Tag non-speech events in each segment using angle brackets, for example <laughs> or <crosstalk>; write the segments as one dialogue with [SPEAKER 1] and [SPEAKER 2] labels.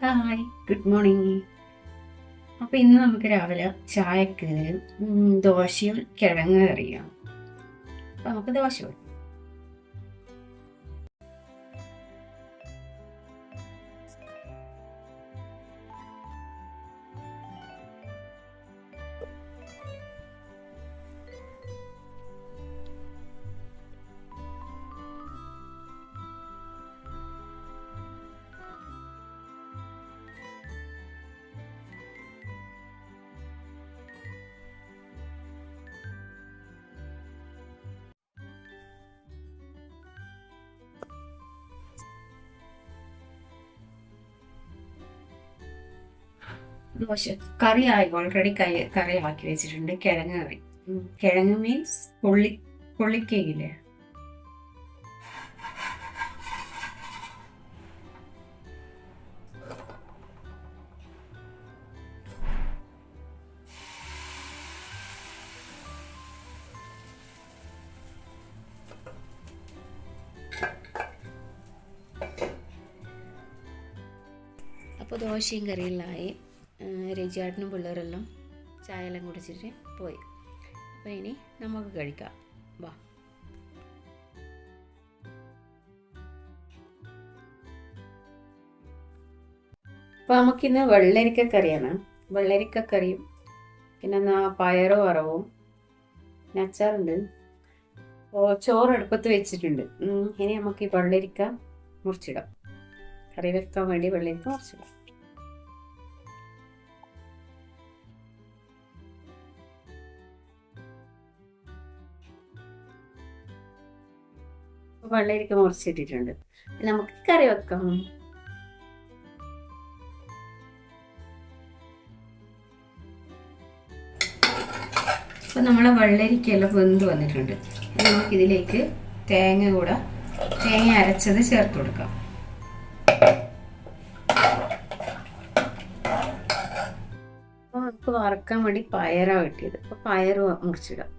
[SPEAKER 1] Hi good morning അപ്പോൾ ഇന്ന് നമുക്ക് രാവിലെ ചായക്ക് ദോശയും കിഴങ്ങ് കറിയാണ് അപ്പോൾ നമുക്ക് ദോശ ദോശ കറി ആയി ഓൾറെഡി കറി ആക്കി വെച്ചിട്ടുണ്ട്. കിഴങ്ങ് കറി. കിഴങ്ങ് മീൻസ് പൊള്ളി പൊള്ളിക്കയില്ലേ അപ്പോൾ ദോശയും കറിയെല്ലാമായി രജിയാട്ടിനും പിള്ളേരെല്ലാം ചായയെല്ലാം കുടിച്ചിട്ട് പോയി. അപ്പോൾ ഇനി നമുക്ക് കഴിക്കാം. വാ. അപ്പോൾ നമുക്കിന്ന് വെള്ളരിക്ക കറിയാണ്. വെള്ളരിക്ക കറിയും പിന്നെ എന്നാ പയറോ വറവും പിന്നെ അച്ചാറുണ്ട്. ഓ ചോറ് അടുപ്പത്ത് വെച്ചിട്ടുണ്ട്. ഇനി നമുക്ക് ഈ വെള്ളരിക്ക മുറിച്ചിടാം. കറി വെക്കാൻ വേണ്ടി വെള്ളരിക്ക മുറിച്ചിടാം. വെള്ളരിക്ക മുറിച്ചിട്ടിട്ടുണ്ട്. നമുക്ക് കറി വെക്കാം. അപ്പൊ നമ്മളെ വെള്ളരിക്കെല്ലാം വെന്ത് വന്നിട്ടുണ്ട്. ഇനി നമുക്ക് ഇതിലേക്ക് തേങ്ങ കൂടെ തേങ്ങ അരച്ചത് ചേർത്ത് കൊടുക്കാം. അപ്പോൾ നമുക്ക് വറക്കാൻ വേണ്ടി പയറാ വെട്ടിയത് അപ്പോൾ പയറ് മുറിച്ചിടാം.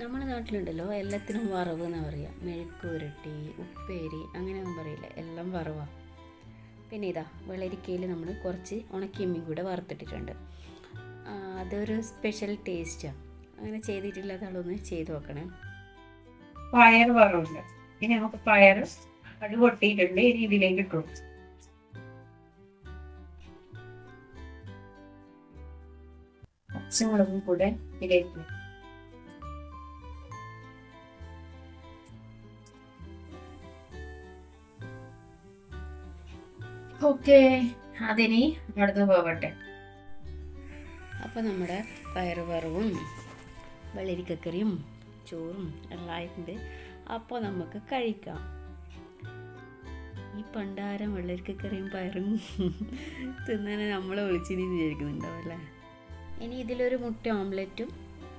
[SPEAKER 1] നമ്മുടെ നാട്ടിലുണ്ടല്ലോ എല്ലാത്തിനും വറവ് എന്ന് പറയുക മെഴുക്കുരുട്ടി ഉപ്പേരി അങ്ങനെയൊന്നും പറയില്ല. എല്ലാം വറവാണ് പിന്നെ ഇതാ വെള്ളരിക്കയിൽ നമ്മൾ കുറച്ച് ഉണക്കിയമ്മയും കൂടെ വറുത്തിട്ടിട്ടുണ്ട്. അതൊരു സ്പെഷ്യൽ ടേസ്റ്റാണ് അങ്ങനെ ചെയ്തിട്ടില്ലാത്ത ആളൊന്ന് ചെയ്ത് നോക്കണേ. പയർ വറവുണ്ട് ഇനി നമുക്ക് പയർ കടു പൊട്ടിയിട്ടുണ്ട്. ഇനി ഇതിലേക്ക് ഇട്ടു. പച്ചമുളകും കൂടെ ഇതിലേക്ക് ഓക്കെ. അതിനി അടുത്ത് പോകട്ടെ അപ്പോൾ നമ്മുടെ പയറ് വറവും വെള്ളരിക്കക്കറിയും ചോറും എല്ലാം ആയിട്ടുണ്ട്. അപ്പോൾ നമുക്ക് കഴിക്കാം. ഈ പണ്ടാരം വെള്ളരിക്കക്കറിയും പയറും <laughs> തിന്നാനെ നമ്മളെ വിളിച്ചിനി വിചാരിക്കുന്നുണ്ടാവും അല്ലേ? ഇനി ഇതിലൊരു മുട്ട ഓംലെറ്റും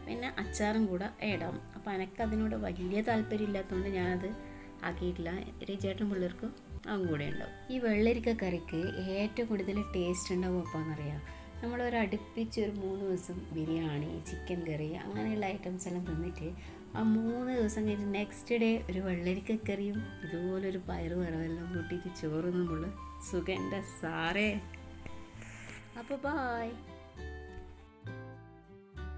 [SPEAKER 1] പിന്നെ അച്ചാറും കൂടെ ഏടാം. അപ്പോൾ എനിക്കതിനോട് വലിയ താല്പര്യം ഇല്ലാത്തതുകൊണ്ട് ഞാനത് ആക്കിയിട്ടില്ല. രചേട്ടൻ പിള്ളേർക്കും അതും കൂടെ ഉണ്ടാവും. ഈ വെള്ളരിക്ക കറിക്ക് ഏറ്റവും കൂടുതൽ ടേസ്റ്റ് ഉണ്ടാവും അപ്പോൾ എന്നറിയാം നമ്മളൊരു അടുപ്പിച്ച് ഒരു മൂന്ന് ദിവസം ബിരിയാണി ചിക്കൻ കറി അങ്ങനെയുള്ള ഐറ്റംസ് എല്ലാം തിന്നിട്ട് ആ മൂന്ന് ദിവസം കഴിഞ്ഞ് നെക്സ്റ്റ് ഡേ ഒരു വെള്ളരിക്ക കറിയും ഇതുപോലൊരു പയറ് വറവെല്ലാം കൂട്ടിയിട്ട് ചോറ് നമ്മൾ സുഖം. എന്റെ സാറേ. അപ്പോൾ ബായ്